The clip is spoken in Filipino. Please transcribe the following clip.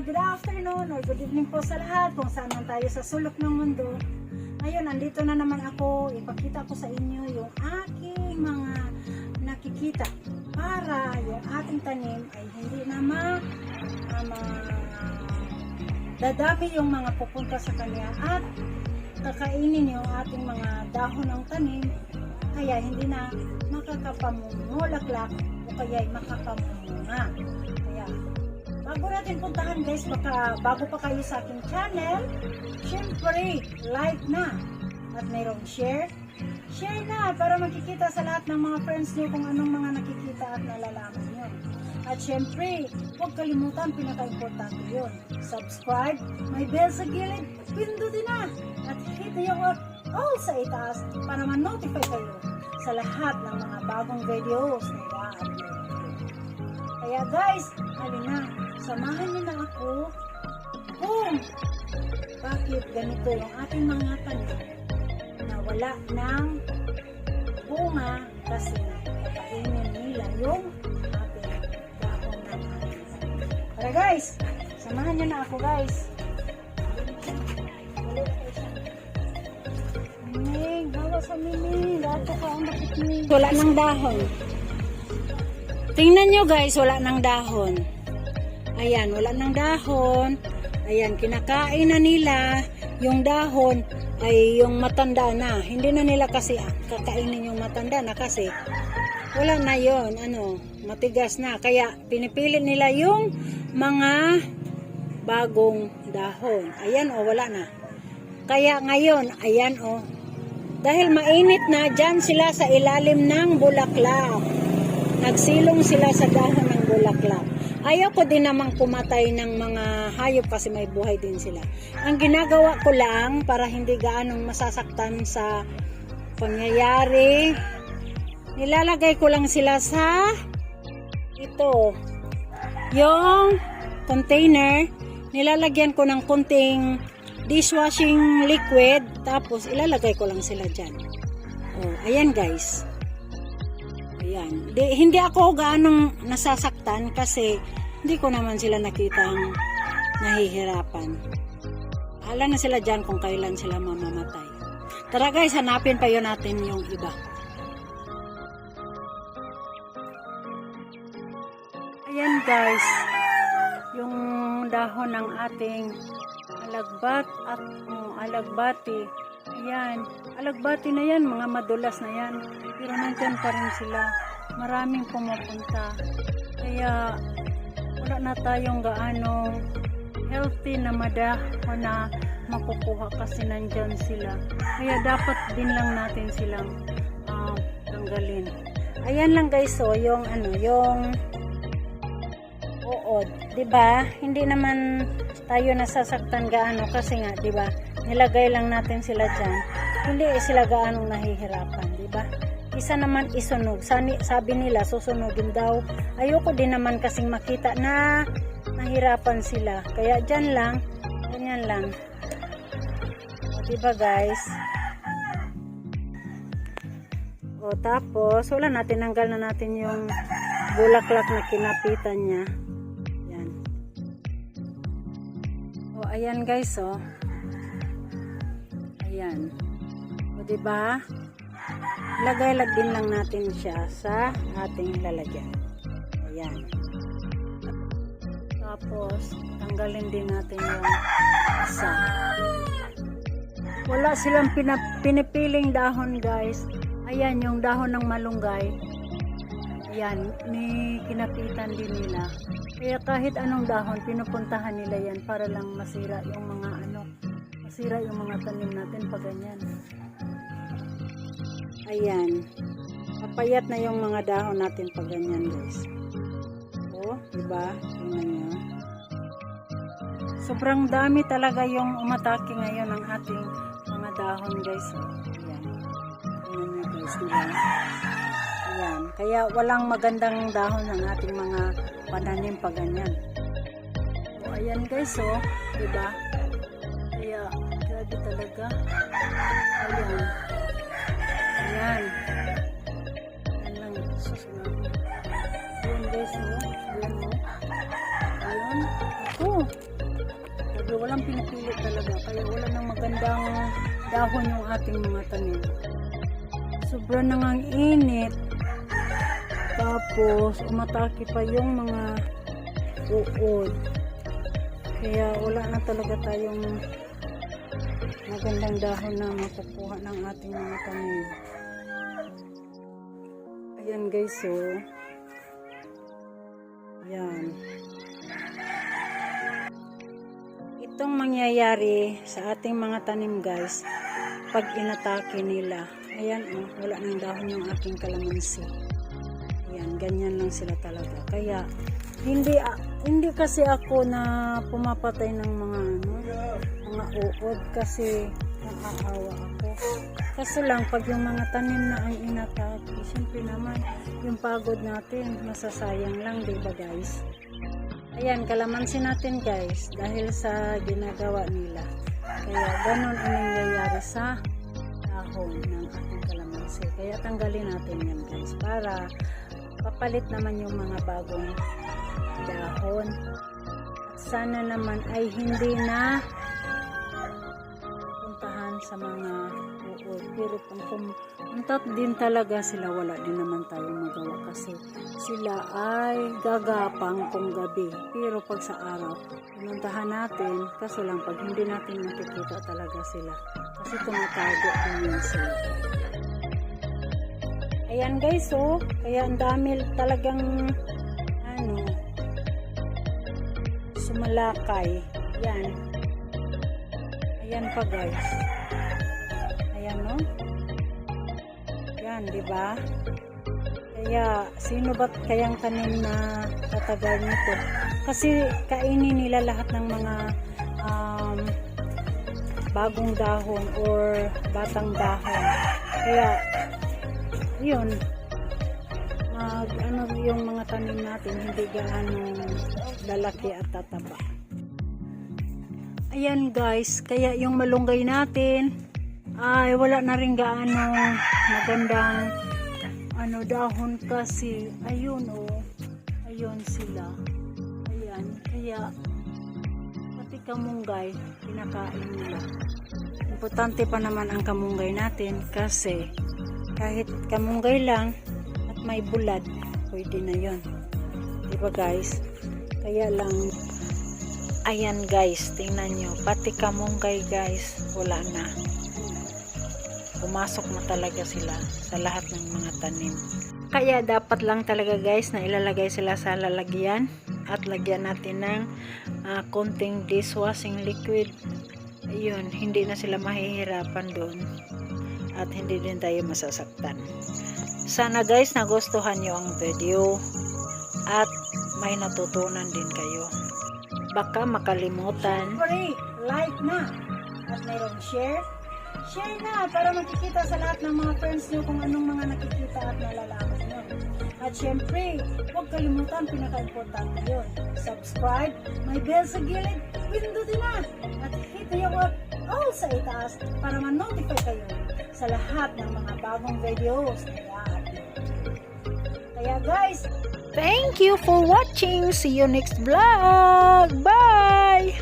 or good afternoon or good evening po sa lahat kung saan man tayo sa sulok ng mundo. Ngayon, nandito na naman ako. Ipakita ko sa inyo yung aking mga nakikita para yung ating tanim ay hindi na ma, ah, ma- dadami yung mga pupunta sa kanya at kakainin yung ating mga dahon ng tanim kaya hindi na makakapamumulaklak o kaya ay makakamumunga. Bago natin puntahan guys, baka bago pa kayo sa aking channel, syempre, like na. At mayroong share, share na para makikita sa lahat ng mga friends niyo kung anong mga nakikita at nalalaman niyo. At syempre, huwag kalimutan, pinaka-importante yun. Subscribe, may bell sa gilid, pindutin na. At hit yung all sa itaas para ma-notify kayo sa lahat ng mga bagong videos na i-upload. Kaya guys, halina, samahan niyo na ako kung bakit ganito yung ating mga tanim na wala ng bunga kasi kakainin nila yung ating dahon ng tanim. Tara guys, samahan niyo na ako guys. Mimig, bawa sa mimig. Dato ka ang nakikimig. Wala ng dahon. Tingnan nyo guys, wala ng dahon. Ayan, wala ng dahon. Ayan, kinakain na nila. Yung dahon ay yung matanda na. Hindi na nila kasi kakainin yung matanda na kasi wala na yon ano, matigas na. Kaya pinipilit nila yung mga bagong dahon. Ayan o, wala na. Kaya ngayon, ayan o, dahil mainit na, dyan sila sa ilalim ng bulaklak. Nagsilong sila sa dahon ng bulaklak. Ayaw ko din namang pumatay ng mga hayop kasi may buhay din sila. Ang ginagawa ko lang para hindi gaanong masasaktan sa pangyayari, nilalagay ko lang sila sa ito, yung container, nilalagyan ko ng konting dishwashing liquid, tapos ilalagay ko lang sila dyan. Oh, ayan guys. Ayan. Di, hindi ako gaanong nasasaktan kasi hindi ko naman sila nakitang nahihirapan. Ala na sila dyan kung kailan sila mamamatay. Tara guys, hanapin pa yun natin yung iba. Ayan guys, yung dahon ng ating alagbat at um, alagbati. Ayan, alagbati na yan, mga madulas na yan. Pero nandyan pa rin sila. Maraming pumupunta. Kaya wala na tayong gaano healthy na madahon na makukuha kasi nandyan sila. Kaya dapat din lang natin silang ah, tanggalin. Ayan lang guys, so yung ano, yung uod, 'di ba? Hindi naman tayo nasasaktan gaano kasi nga, 'di ba? Nilagay lang natin sila diyan. Hindi sila gaano nahihirapan, 'di ba? Isa naman isunog. Sani, sabi nila susunugin daw. Ayoko din naman kasing makita na nahirapan sila. Kaya diyan lang, ganyan lang. O, 'di ba guys? O tapos, wala natin, tanggal na natin yung bulaklak na kinapitan niya. Yan. O, ayan guys, o. Ayan. O, diba? Lagay-lag din lang natin siya sa ating lalagyan. Ayan. Tapos, tanggalin din natin yung isa. Wala silang pinipiling dahon guys. Ayan, yung dahon ng malunggay. Ayan, ni kinapitan din nila. Kaya kahit anong dahon, pinupuntahan nila yan para lang masira yung mga ano, masira yung mga tanim natin pag ganyan. Ayan. Papayat na yung mga dahon natin pag ganyan, guys. O, diba? Tingnan nyo. Sobrang dami talaga yung umatake ngayon ng ating mga dahon, guys. O, ayan. Tingnan guys. Diba? Ayan. Kaya walang magandang dahon ng ating mga pananim pag ganyan. O, ayan, guys. O, diba? Kaya, grabe talaga. Ayan. Ayan. Ayan lang. Susunod. Ayan guys, oh. Ayan, oh. Ayan. Ito. Sabi, walang pinipili talaga. Kaya wala nang magandang dahon yung ating mga tanim. Sobra nang ang init. Tapos, umatake pa yung mga uod. Kaya wala na talaga tayong magandang dahon na makukuha ng ating mga tanim. Ayan guys, so. Ayan. Itong mangyayari sa ating mga tanim guys, pag inatake nila, ayan oh, wala nang dahon yung aking kalamansi. Ayan, ganyan lang sila talaga. Kaya, hindi ah, hindi kasi ako na pumapatay ng mga ano, mga uod kasi naaawa ako. Kaso lang, pag yung mga tanim na ang inatake, siyempre naman, yung pagod natin, masasayang lang, di ba guys? Ayan, kalamansi natin guys, dahil sa ginagawa nila. Kaya ganun ang nangyayari sa dahon ng ating kalamansi. Kaya tanggalin natin yan guys, para papalit naman yung mga bagong dahon. Sana naman ay hindi na puntahan sa mga uod. Pero kung pumuntat din talaga sila, wala din naman tayong magawa kasi sila ay gagapang kung gabi. Pero pag sa araw, pinuntahan natin, kaso lang pag hindi natin nakikita talaga sila. Kasi tumatago yun sila. Ayan guys, oh. Kaya ang dami talagang sumalakay. Yan. Ayan pa guys. Ayan no. Yan, di ba? Kaya sino ba kayang tanim na tatagal nito? Kasi kainin nila lahat ng mga um, bagong dahon or batang dahon. Kaya yun yung mga tanim natin hindi gaano lalaki at tataba. Ayan guys kaya yung malunggay natin ay wala na rin gaano magandang ano dahon kasi ayun oh ayun sila. Ayan kaya pati kamunggay kinakain nila. Importante pa naman ang kamunggay natin kasi kahit kamunggay lang at may bulad pwede na yon diba guys? Kaya lang ayan guys. Tingnan nyo. Pati kamunggay guys. Wala na. Pumasok na talaga sila sa lahat ng mga tanim. Kaya dapat lang talaga guys na ilalagay sila sa lalagyan at lagyan natin ng ah, konting dishwashing liquid. Ayun hindi na sila mahihirapan doon at hindi din tayo masasaktan. Sana guys nagustuhan nyo ang video at may natutunan din kayo. Baka makalimutan. Siyempre, like na. At mayroong share. Share na para makikita sa lahat ng mga friends nyo kung anong mga nakikita at nalalaman nyo. At syempre, huwag kalimutan, pinaka-importante yun. Subscribe, may bell sa gilid, pindutin na. At hit yung all sa itaas para ma-notify kayo sa lahat ng mga bagong videos na. Kaya guys, thank you for watching. See you next vlog. Bye!